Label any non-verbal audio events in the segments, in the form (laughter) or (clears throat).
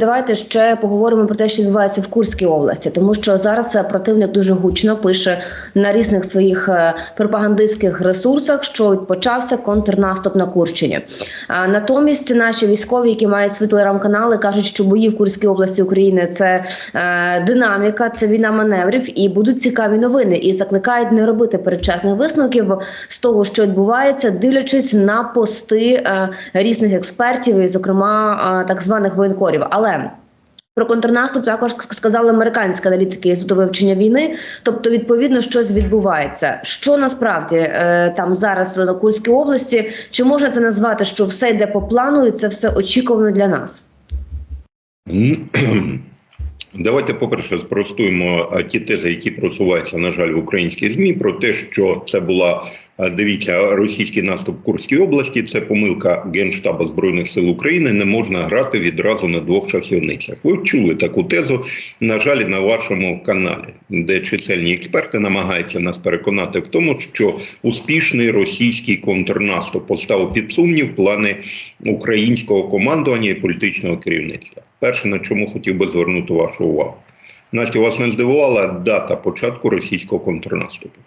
Давайте ще поговоримо про те, що відбувається в Курській області, тому що зараз е, противник дуже гучно пише на різних своїх е, пропагандистських ресурсах, що почався контрнаступ на Курщині. А натомість наші військові, які мають свої телеграм-канали, кажуть, що бої в Курській області України це е, динаміка, це війна маневрів, і будуть цікаві новини. І закликають не робити передчасних висновків з того, що відбувається, дивлячись на пости е, різних експертів, і, зокрема, е, так званих воєнкорів. Але про контрнаступ також сказали американські аналітики інституту вивчення війни. Тобто, відповідно, щось відбувається. Що насправді е, там зараз на Курській області? Чи можна це назвати, що все йде по плану, і це все очікувано для нас? Давайте, по-перше, спростуємо е, ті тези, які просуваються, на жаль, в українській змі, про те, що це була е, дивіться російський наступ в Курській області. Це помилка Генштабу збройних сил України. Не можна грати відразу на двох шахівницях. Ви чули таку тезу, на жаль, на вашому каналі, де чисельні експерти намагаються нас переконати в тому, що успішний російський контрнаступ поставив під сумнів плани українського командування і політичного керівництва. Перше, на чому хотів би звернути вашу увагу. Настя, вас не здивувала дата початку російського контрнаступу.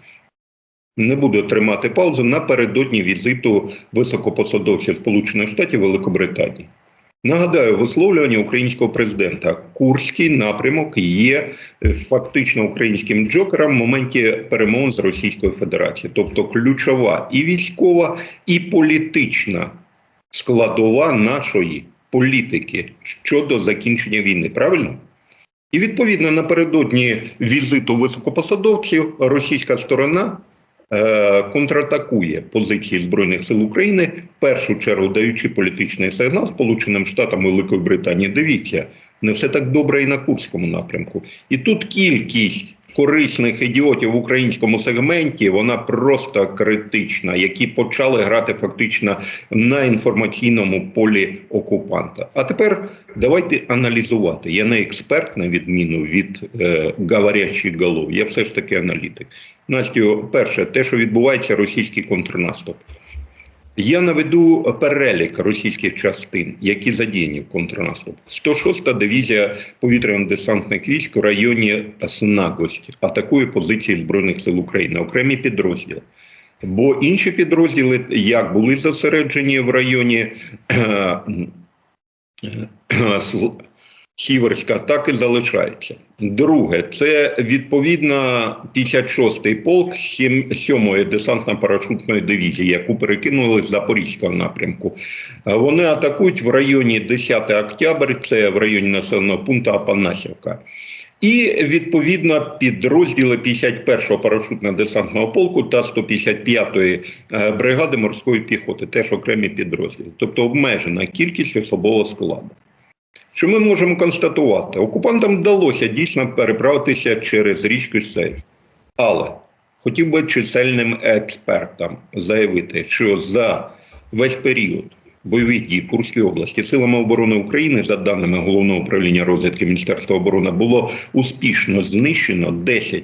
Не буду тримати паузу напередодні візиту високопосадовців Сполучених Штатів Великобританії. Нагадаю, висловлювання українського президента Курський напрямок є фактично українським джокером в моменті перемовин з Російською Федерацією, тобто ключова і військова, і політична складова нашої політики щодо закінчення війни. Правильно? І відповідно напередодні візиту високопосадовців російська сторона е, контратакує позиції збройних сил України, в першу чергу даючи політичний сигнал Сполученим Штатам Великої Британії. Дивіться, не все так добре і на Курському напрямку. І тут кількість корисних ідіотів в українському сегменті вона просто критична, які почали грати фактично на інформаційному полі окупанта. А тепер давайте аналізувати. Я не експерт, на відміну від е, говорящих голов, я все ж таки аналітик. Настю, перше, те, що відбувається, російський контрнаступ. Я наведу перелік російських частин, які задіяні в контрнаступ. 106-та дивізія повітряно-десантних військ у районі Снагості атакує позиції Збройних сил України, окремі підрозділи. Бо інші підрозділи як були зосереджені в районі Сіверська, так і залишаються. Друге, це відповідно 56-й полк 7-ї десантно-парашутної дивізії, яку перекинули з Запорізького напрямку. Вони атакують в районі 10 октябрь, це в районі населеного пункту Апанасівка. І відповідно підрозділи 51-го парашутно-десантного полку та 155-ї бригади морської піхоти, теж окремі підрозділи, тобто обмежена кількість особового складу. Що ми можемо констатувати? Окупантам вдалося дійсно переправитися через річку Сейф. Але хотів би чисельним експертам заявити, що за весь період бойових дій в Курській області силами оборони України, за даними головного управління розвідки Міністерства оборони, було успішно знищено 10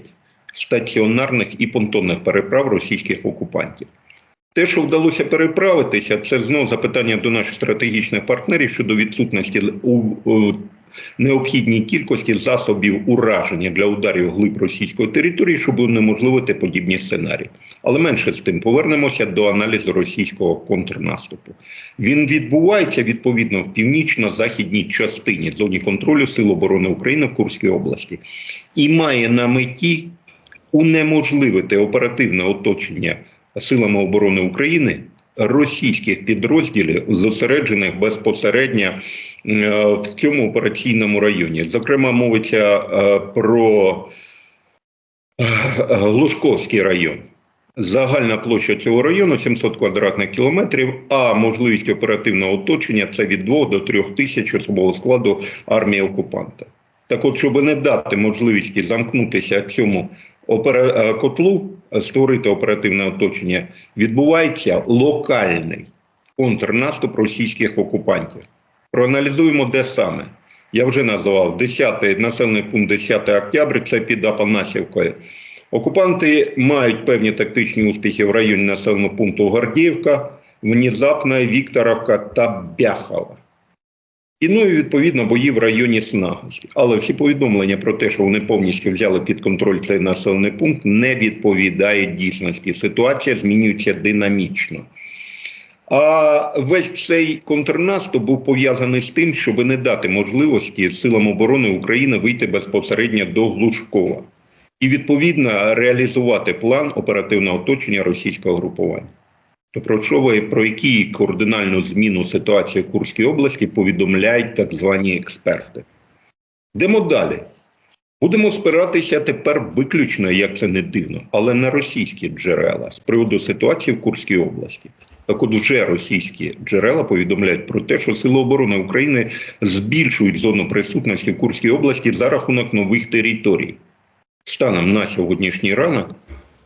стаціонарних і понтонних переправ російських окупантів. Те, що вдалося переправитися, це знову запитання до наших стратегічних партнерів щодо відсутності у, необхідній кількості засобів ураження для ударів глиб російської території, щоб унеможливити подібні сценарії. Але менше з тим повернемося до аналізу російського контрнаступу. Він відбувається відповідно в північно-західній частині зоні контролю Сил оборони України в Курській області і має на меті унеможливити оперативне оточення силами оборони України російських підрозділів, зосереджених безпосередньо в цьому операційному районі. Зокрема, мовиться про Глушковський район. Загальна площа цього району 700 квадратних кілометрів, а можливість оперативного оточення це від 2 до 3 тисяч особового складу армії окупанта. Так от, щоб не дати можливості замкнутися цьому котлу, створити оперативне оточення, відбувається локальний контрнаступ російських окупантів. Проаналізуємо, де саме. Я вже назвав 10-й населений пункт 10 октября, це під Апанасівкою. Окупанти мають певні тактичні успіхи в районі населеного пункту Гордіївка, Внезапна, Вікторовка та Бяхова. І ну і відповідно бої в районі Снагоськи. Але всі повідомлення про те, що вони повністю взяли під контроль цей населений пункт, не відповідають дійсності. Ситуація змінюється динамічно. А весь цей контрнаступ був пов'язаний з тим, щоб не дати можливості силам оборони України вийти безпосередньо до Глушкова і відповідно реалізувати план оперативного оточення російського групування. Про що ви про які кардинальну зміну ситуації в Курській області повідомляють так звані експерти? Йдемо далі. Будемо спиратися тепер виключно, як це не дивно, але на російські джерела з приводу ситуації в Курській області. Так от вже російські джерела повідомляють про те, що Сили оборони України збільшують зону присутності в Курській області за рахунок нових територій. Станом на сьогоднішній ранок,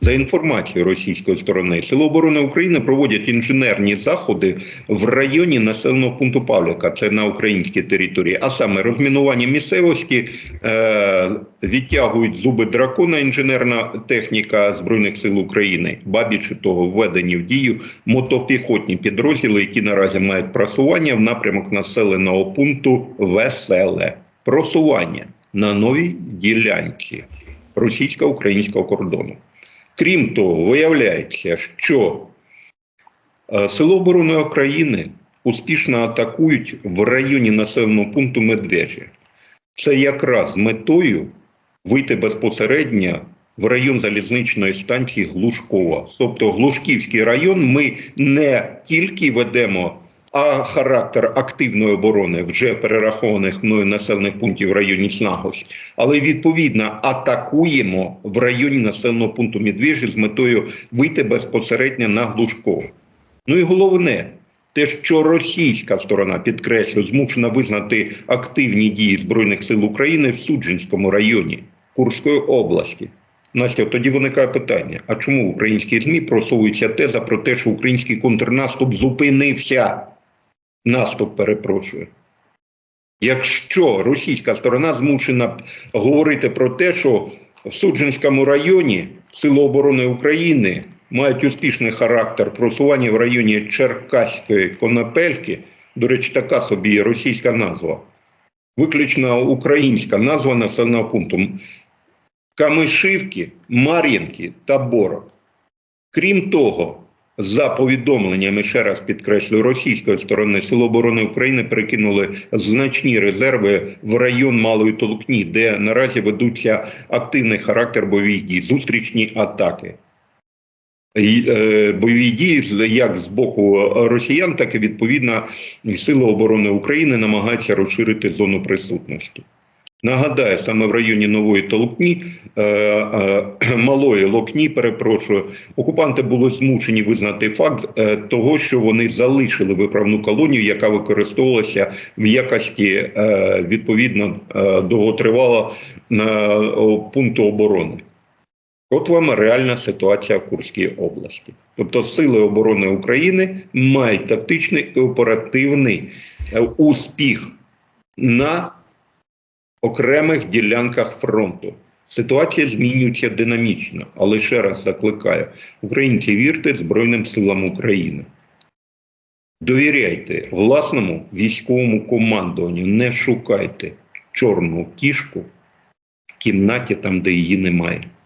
за інформацією російської сторони, Сили оборони України проводять інженерні заходи в районі населеного пункту Павліка, це на українській території, а саме розмінування місцевості, е, відтягують зуби дракона, інженерна техніка Збройних сил України, бабіче того, введені в дію мотопіхотні підрозділи, які наразі мають просування в напрямок населеного пункту Веселе. Просування на новій ділянці російсько-українського кордону. Крім того, виявляється, що е, Сили оборони України успішно атакують в районі населеного пункту Медвежі. Це якраз метою вийти безпосередньо в район залізничної станції Глушкова. Тобто Глушківський район ми не тільки ведемо а характер активної оборони вже перерахованих мною населених пунктів в районі Снагось, але відповідно атакуємо в районі населеного пункту Медвежі з метою вийти безпосередньо на Глушково. Ну і головне, те, що російська сторона підкреслює, змушена визнати активні дії Збройних сил України в Суджинському районі Курської області. Настя, тоді виникає питання: а чому українські ЗМІ просовується теза про те, що український контрнаступ зупинився? Наступ перепрошую. Якщо російська сторона змушена говорити про те, що в Суджинському районі Сили оборони України мають успішний характер просування в районі Черкаської Конопельки, до речі, така собі російська назва, виключно українська назва населеного пункту Камишивки, Мар'їнки та Борок. Крім того, за повідомленнями, ще раз підкреслю, російської сторони Сили оборони України перекинули значні резерви в район Малої Толкні, де наразі ведуться активний характер бойових дій, зустрічні атаки. Е, бойові дії як з боку росіян, так і відповідно Сили оборони України намагаються розширити зону присутності. Нагадаю, саме в районі Нової Толкні, е, е, (clears throat) Малої Локні, перепрошую, окупанти були змушені визнати факт е, того, що вони залишили виправну колонію, яка використовувалася в якості е, відповідно е, довготривалого е, пункту оборони. От вам реальна ситуація в Курській області. Тобто Сили оборони України мають тактичний і оперативний е, успіх на окремих ділянках фронту. Ситуація змінюється динамічно, але ще раз закликаю: українці вірте Збройним силам України. Довіряйте власному військовому командуванню, не шукайте чорну кішку в кімнаті, там, де її немає.